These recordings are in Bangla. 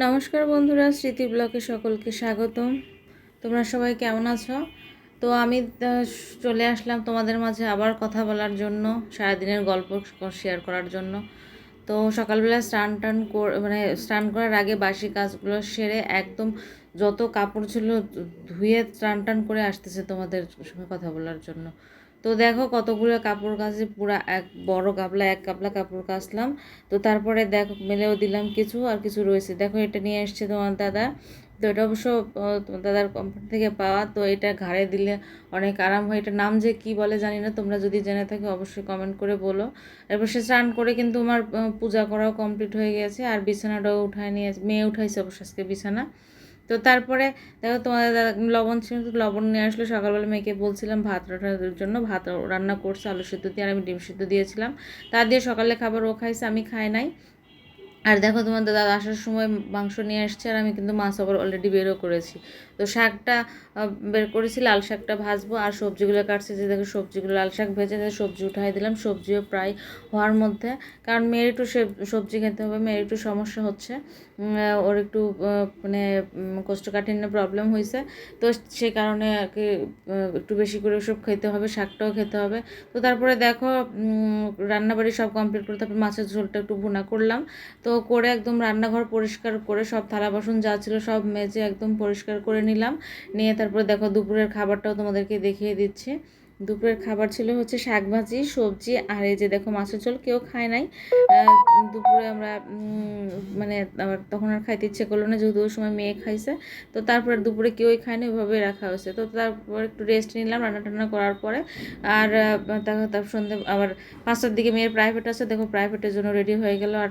নমস্কার বন্ধুরা, স্মৃতি ব্লকে সকলকে স্বাগতম। তোমরা সবাই কেমন আছো? তো আমি চলে আসলাম তোমাদের মাঝে আবার কথা বলার জন্য, সারাদিনের গল্প শেয়ার করার জন্য। তো সকালবেলা স্নান টান মানে স্নান করার আগে বাসি কাজগুলো সেরে একদম যত কাপড় ছিল ধুয়ে স্নান টান করে আসতেছে তোমাদের সঙ্গে কথা বলার জন্য। তো দেখো কতগুলো কাপড় কাচে পুরা এক বড় গাবলা এক গাবলা কাপড় কাচলাম। তো তারপরে দেখো, মেলেও দিলাম কিছু আর কিছু রয়েছে। দেখো এটা নিয়ে এসছে তোমার দাদা। তো এটা অবশ্য দাদার কোম্পানি থেকে পাওয়া। তো এটা ঘাড়ে দিলে অনেক আরাম হয়। এটা নাম যে কি বলে জানি না। তোমরা যদি জেনে থাকো অবশ্যই কমেন্ট করে বলো। এরপর সে স্নান করে কিন্তু আমার পূজা করাও কমপ্লিট হয়ে গেছে। আর বিছানাটাও উঠায় নিয়ে, মেয়ে উঠাইছে অবশ্য আজকে বিছানা। তো তারপরে দেখো তোমাদের লবণ ছিল, লবণ নিয়ে আসলো সকালবেলা, মেয়েকে বলছিলাম ভাত রান্নার জন্য, ভাত রান্না করছে, আলু সিদ্ধ দিয়ে আর আমি ডিম সিদ্ধ দিয়েছিলাম। তা দিয়ে সকালে খাবার ও খাইছে, আমি খাই নাই। আর দেখো তোমার দাদা আসার সময় মাংস নিয়ে আসছে আর আমি কিন্তু মাছ আবার অলরেডি বেরও করেছি। তো শাকটা বের করেছি, লাল শাকটা ভাজবো আর সবজিগুলো কাটছে। যে দেখো সবজিগুলো, লাল শাক ভেজে সবজি উঠাই দিলাম, সবজিও প্রায় হওয়ার মধ্যে। কারণ মেয়ের একটু সে- সবজি খেতে হবে, মেয়ের একটু সমস্যা হচ্ছে। ওর একটু মানে কোষ্ঠকাঠিন্য প্রবলেম হয়েছে তো সেই কারণে আর কি একটু বেশি করে ওসব খেতে হবে, শাকটাও খেতে হবে। তো তারপরে দেখো রান্নাবাড়ি সব কমপ্লিট করে তারপর মাছের ঝোলটা একটু ভুনা করলাম। তো করে একদম রান্নাঘর পরিষ্কার করে সব থালা বাসন যা ছিল সব মেজে একদম পরিষ্কার করে নিলাম। নিয়ে তারপরে দেখো দুপুরের খাবারটাও তোমাদেরকে দেখিয়ে দিচ্ছি। দুপুরের খাবার ছিল হচ্ছে শাক ভাজি সবজি আর এই যে দেখো মাছের ঝোল, কেউ খায় নাই। দুপুরে আমরা মানে তখন আর খাইতে ইচ্ছে করল না, যেহেতু ওই সময় মেয়ে খাইছে। তো তারপরে দুপুরে কেউই খায়নি ওইভাবে রাখা হয়েছে। তো তারপর একটু রেস্ট নিলাম রান্না টান্না করার পরে। আর তারপর তার সন্ধ্যে আবার পাঁচটার দিকে মেয়ের প্রাইভেট আছে, দেখো প্রাইভেটের জন্য রেডি হয়ে গেল। আর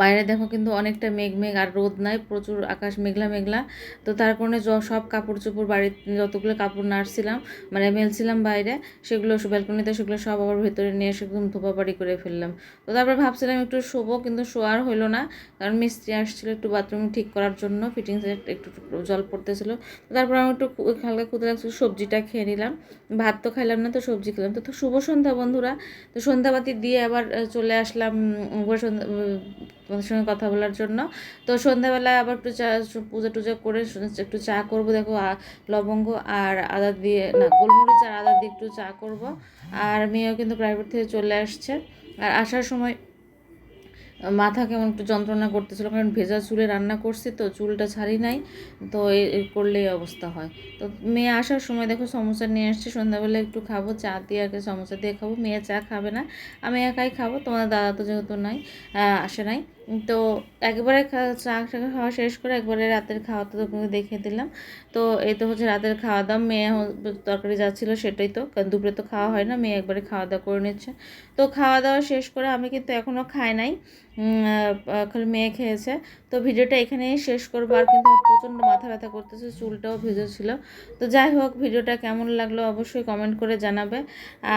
বাইরে দেখো কিন্তু অনেকটা মেঘ মেঘ আর রোদ নাই, প্রচুর আকাশ মেঘলা মেঘলা। তো তার কারণে সব কাপড় চোপড় বাড়ির, যতগুলো কাপড় নাড়ছিলাম মানে মেলছিলাম বাইরে, সেগুলো ব্যালকনিতে, সেগুলো সব আবার ভেতরে নিয়ে এসে একদম ধোপাবাড়ি করে ফেললাম। তো তারপর ভাবছিলাম একটু শোবো, কিন্তু শোয়ার হলো না, কারণ মিস্ত্রি আসছিল একটু বাথরুম ঠিক করার জন্য ফিটিংসে একটু জল পড়তেছিল। তো তারপর আমি একটু হালকা ক্ষুদে লাগছিল সবজিটা খেয়ে নিলাম। ভাত তো খাইলাম না, তো সবজি খেলাম। তো শুভ সন্ধ্যা বন্ধুরা। তো সন্ধ্যাবাতি দিয়ে আবার চলে আসলাম সন্ধ্যা তোমাদের সঙ্গে কথা বলার জন্য। তো সন্ধ্যাবেলায় আবার একটু চা পুজো টুজো করে একটু চা করব, দেখো লবঙ্গ আর আদা দিয়ে, না, গোলমরিচ আর আদা দিয়ে একটু চা করব। আর মেয়েও কিন্তু প্রাইভেট থেকে চলে আসছে। আর আসার সময় মাথা কেমন একটু যন্ত্রণা করতেছিল, কারণ ভেজা চুলে রান্না করছি তো, চুলটা ছাড়ি নাই, তো এই করলেই অবস্থা হয়। তো মেয়ে আসার সময় দেখো সমোসা নিয়ে আসছে, সন্ধ্যাবেলা একটু খাব, চা দিয়ে আর কি সমোসা দিয়ে খাব। মেয়ে চা খাবে না, আমি একাই খাব তোমার দাদা তো যেহেতু নাই আসে নাই। তো একবারে চা টা খাওয়া শেষ করে একবারে রাতের খাওয়া তো তোমাকে দেখিয়ে দিলাম। তো এই তো হচ্ছে রাতের খাওয়া দাওয়া, মেয়ে তরকারি যাচ্ছিল সেটাই তো, কারণ দুপুরে তো খাওয়া হয় না, মেয়ে একবারে খাওয়া দাওয়া করে নিচ্ছে। তো খাওয়া দাওয়া শেষ করে আমি কিন্তু এখনও খাই নাই। মেয়ে খেয়েছে। তো ভিডিওটা এখানেই শেষ করব। আর কিন্তু প্রচণ্ড মাথা ব্যথা করতেছে, চুলটাও ভিজে ছিল তো যাই হোক, ভিডিওটা কেমন লাগল অবশ্যই কমেন্ট করে জানাবে।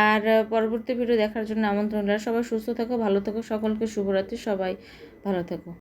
আর পরবর্তী ভিডিও দেখার জন্য আমন্ত্রণ। সবাই সুস্থ থাকো, ভালো থাকো, সকলকে শুভরাত্রি। সবাই ভালো থেকো।